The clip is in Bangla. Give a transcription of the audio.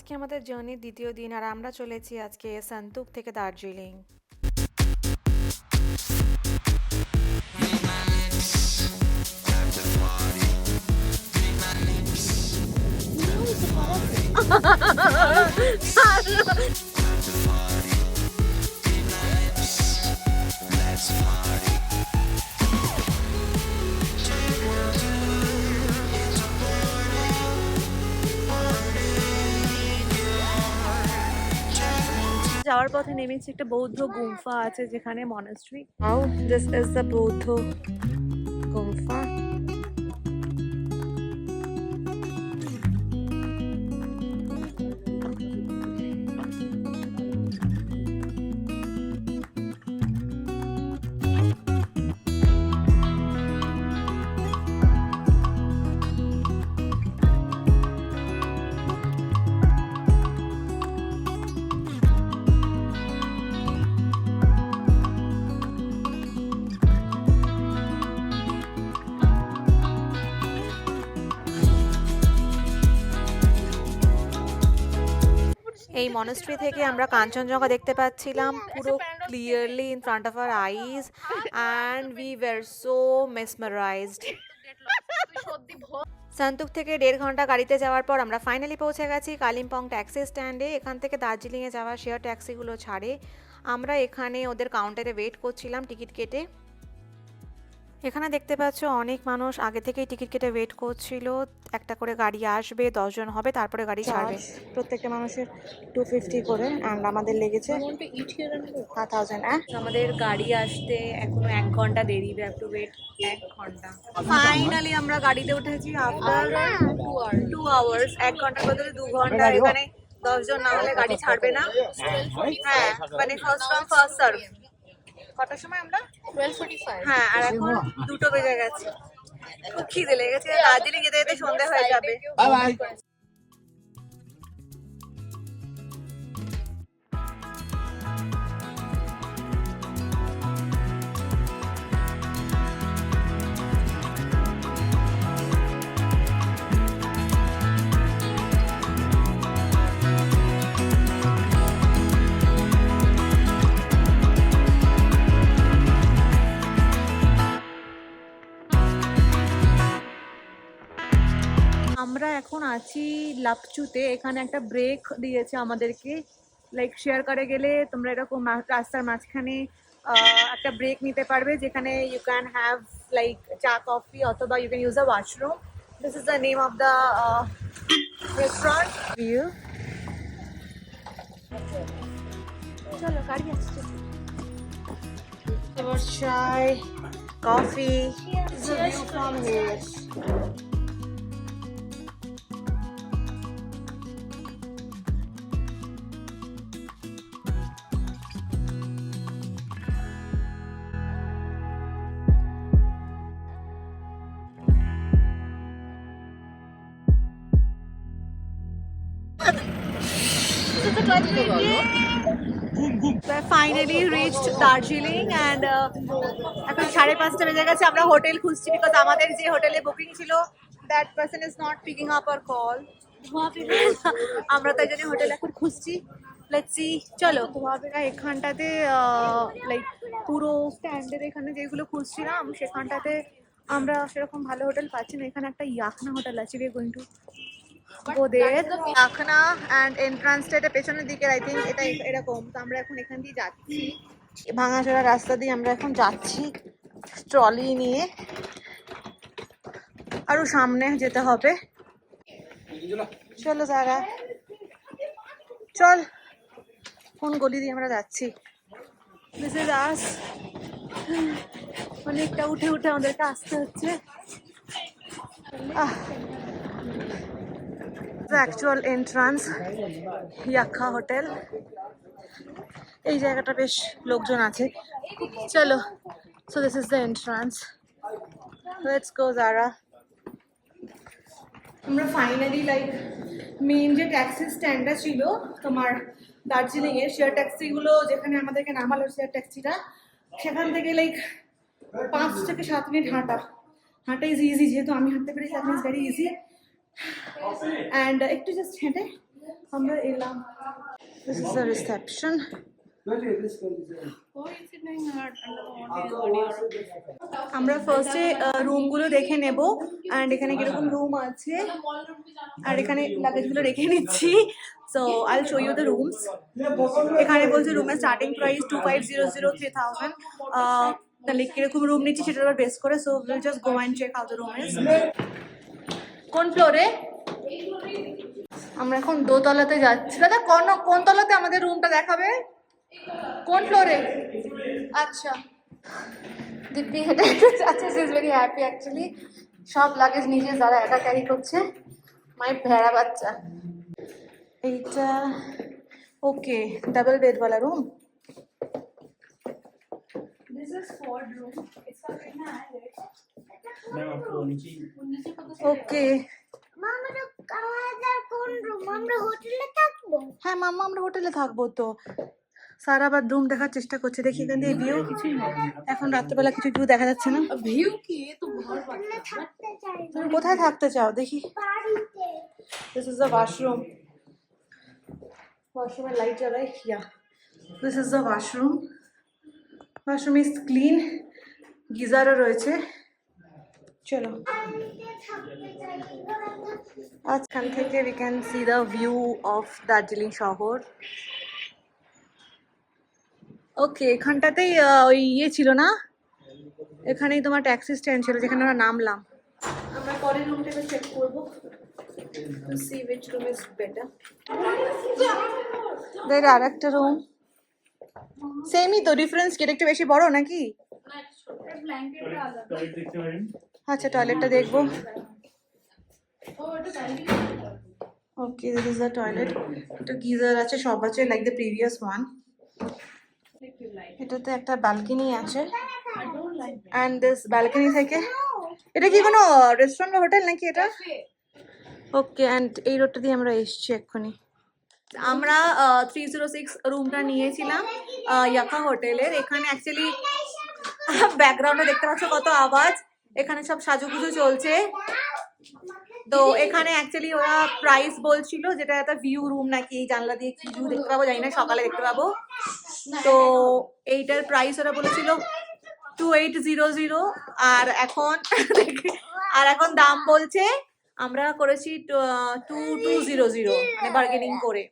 আজকে আমাদের জার্নির দ্বিতীয় দিন আর আমরা চলেছি আজকে সান্তুক থেকে দার্জিলিং যাওয়ার পথে নেমেছি একটা বৌদ্ধ গুম্ফা আছে যেখানে মনাস্ট্রি দিস ইজ দ্য বৌদ্ধ গুম্ফা। এই মনস্ট্রি থেকে আমরা কাঞ্চনজঙ্ঘা দেখতে পাচ্ছিলাম পুরো clearly in front of our eyes and we were so mesmerised Santuk থেকে দেড় ঘণ্টা গাড়িতে যাওয়ার পর আমরা ফাইনালি পৌঁছে গেছি কালিম্পং ট্যাক্সি স্ট্যান্ডে এখান থেকে দার্জিলিংয়ে যাওয়া শেয়ার ট্যাক্সিগুলো ছাড়ে। আমরা এখানে ওদের কাউন্টারে ওয়েট করছিলাম টিকিট কেটে। এখানে দেখতে পাচ্ছ অনেক মানুষ আগে থেকেই টিকিট কেটে ওয়েট করছিল। একটা করে গাড়ি আসবে দশজন হবে তারপরে গাড়ি ছাড়বে। প্রত্যেকটা মানুষের টু ফিফটি করে অ্যান্ড আমাদের লেগেছে থাউজেন্ড আমাদের গাড়ি আসতে এখনও এক ঘণ্টা দেরি have to এক ঘণ্টা। ফাইনালি আমরা গাড়িতে উঠেছি আফটার টু আওয়ার্স এক ঘণ্টার বদলে দু ঘণ্টা এখানে দশজন না হলে গাড়ি ছাড়বে না। হ্যাঁ মানে ফার্স্ট কাম ফার্স্ট সার্ভ কটার সময় আমরা? হ্যাঁ আর এখন দুটো বেজে গেছে। খুব খিদে লেগেছে। দার্জিলিং যেতে যেতে সন্ধ্যা হয়ে যাবে। আমরা এখন আছি লাপচুতে। এখানে একটা ব্রেক দিয়েছে আমাদেরকে। লাইক শেয়ার করে গেলে তোমরা এরকম রাস্তার মাঝখানে একটা ব্রেক নিতে পারবে যেখানে you can have like cha coffee অথবা you can use a washroom this is the name of the restaurant view চলো গাড়ি আসছে। coffee. This is a reached Darjeeling and uh, এখন সাড়ে পাঁচটা বেজে গেছে আমরা হোটেল খুঁজছি বিকজ আমাদের যে হোটেলে বুকিং ছিল that person is not picking up our call আমরা তাই জন্য হোটেল এখন খুঁজছি। লেটস চলো। এখানটাতে লাইক পুরো স্ট্যান্ডের এখানে যেগুলো খুঁজছিলাম সেখানটাতে আমরা সেরকম ভালো হোটেল পাচ্ছি না। এখানে একটা ইয়াখনা হোটেল আছে উই গোয়িং টু ওদের আখনা অ্যান্ড এন্ট্রান্সটা এটা পেছনের দিকে আই থিঙ্ক এটা এরকম তো আমরা এখন এখান দিয়ে যাচ্ছি। ভাঙাচোরা রাস্তা দিয়ে আমরা এখন যাচ্ছি ট্রলি নিয়ে। আরও সামনে যেতে হবে। চলো যারা। চল কোন গলি দিয়ে আমরা যাচ্ছি? দিস ইজ আস অনেকটা উঠে উঠে আমাদেরকে আসতে হচ্ছে। Ah. The actual entrance. Yaksha hotel এই জায়গাটা বেশ লোকজন আছে। চলো so this is the entrance let's go জারা আমরা ফাইনালি লাইক মেইন যে ট্যাক্সি স্ট্যান্ডটা ছিল, তোমার দার্জিলিং এর শেয়ার ট্যাক্সিগুলো যেখানে আমাদেরকে নামালো শেয়ার ট্যাক্সিটা সেখান থেকে লাইক পাঁচ থেকে সাত মিনিট হাঁটা। হাঁটা ইজ ইজি যেহেতু আমি হাঁটতে পেরেছি that means very easy and একটু জাস্ট হেঁটে আমরা এলাম। দিস ইজ দ্য রিসেপশন আমরা ফার্স্টে রুমগুলো দেখে নেব। অ্যান্ড এখানে কীরকম রুম আছে? আর এখানে লাগেজগুলো রেখে নিচ্ছি। So I show you the rooms এখানে বলছে রুমের starting price two five zero zero three thousand তাহলে কীরকম রুম নিচ্ছি সেটার বেস করে so will just go and check how the room is কোন ফ্লোরে? আমরা এখন দোতলাতে যাচ্ছি। দাদা, কোন কোন তলাতে আমাদের রুমটা দেখাবে? কোন ফ্লোরে? আচ্ছা। দিব্যি হেঁটে হেঁটে ইজ ভেরি হ্যাপি অ্যাকচুয়ালি সব লাগেজ নিজে যারা একা ক্যারি করছে। মাই ভেড়া বাচ্চা। এইটা okay double বেডওয়ালা room This is for room. It's a very nice. Okay হ্যাঁ মামা আমরা হোটেলে থাকব তো। সারা আবার রুম দেখার চেষ্টা করছে দেখি এখান দিয়ে ভিউ এখন রাত্রেবেলা কিছু ভিউ দেখা যাচ্ছে না। ভিউ কি? তুমি কোথায় থাকতে চাও? দেখি। দিস ইজ দ্য ওয়াশরুম ওয়াশরুমের লাইট জ্বালাই। Yeah this is the washroom washroom is clean গিজারও রয়েছে। চলো। আজখান থেকে we can see the view of Darjeeling শহর। ওকে এখানটাতেই ওই ইয়ে ছিল না? এখানেই তোমার ট্যাক্সি স্ট্যান্ড ছিল যেখানে আমরা নামলাম। আমরা পরের রুমটাকে চেক করব to see which room is better. There একটা room. সেমই তো ডিফারেন্স কি? একটু বেশি বড় নাকি? আচ্ছা টয়লেটটা দেখব। Okay this is the toilet এটা গিজার আছে, সব আছে লাইক দ্য প্রিভিয়াস ওয়ান এটাতে একটা ব্যালকনি আছে। অ্যান্ড দিস ব্যালকনি থেকে এটা কি কোনো uh, রেস্টুরেন্ট বা হোটেল নাকি এটা? ওকে অ্যান্ড এই রোডটা দিয়ে আমরা এসছি এক্ষুনি। আমরা থ্রি জিরো সিক্স রুমটা নিয়েছিলাম uh, ইয়াকা হোটেলের এখানে অ্যাকচুয়ালি ব্যাকগ্রাউন্ডে দেখতে পাচ্ছ কত আওয়াজ। এখানে সব সাজুগুজু চলছে। তো এখানে অ্যাকচুয়ালি ওরা প্রাইস বলছিল যেটা একটা ভিউ রুম নাকি এই জানলা দিয়ে কি ভিউ দেখতে পাবো জানি না, সকালে দেখতে পাবো। তো এইটার প্রাইস ওরা বলেছিল টু এইট জিরো জিরো আর এখন আর এখন দাম বলছে, আমরা করেছি টু টু জিরো জিরো মানে বার্গেনিং করে।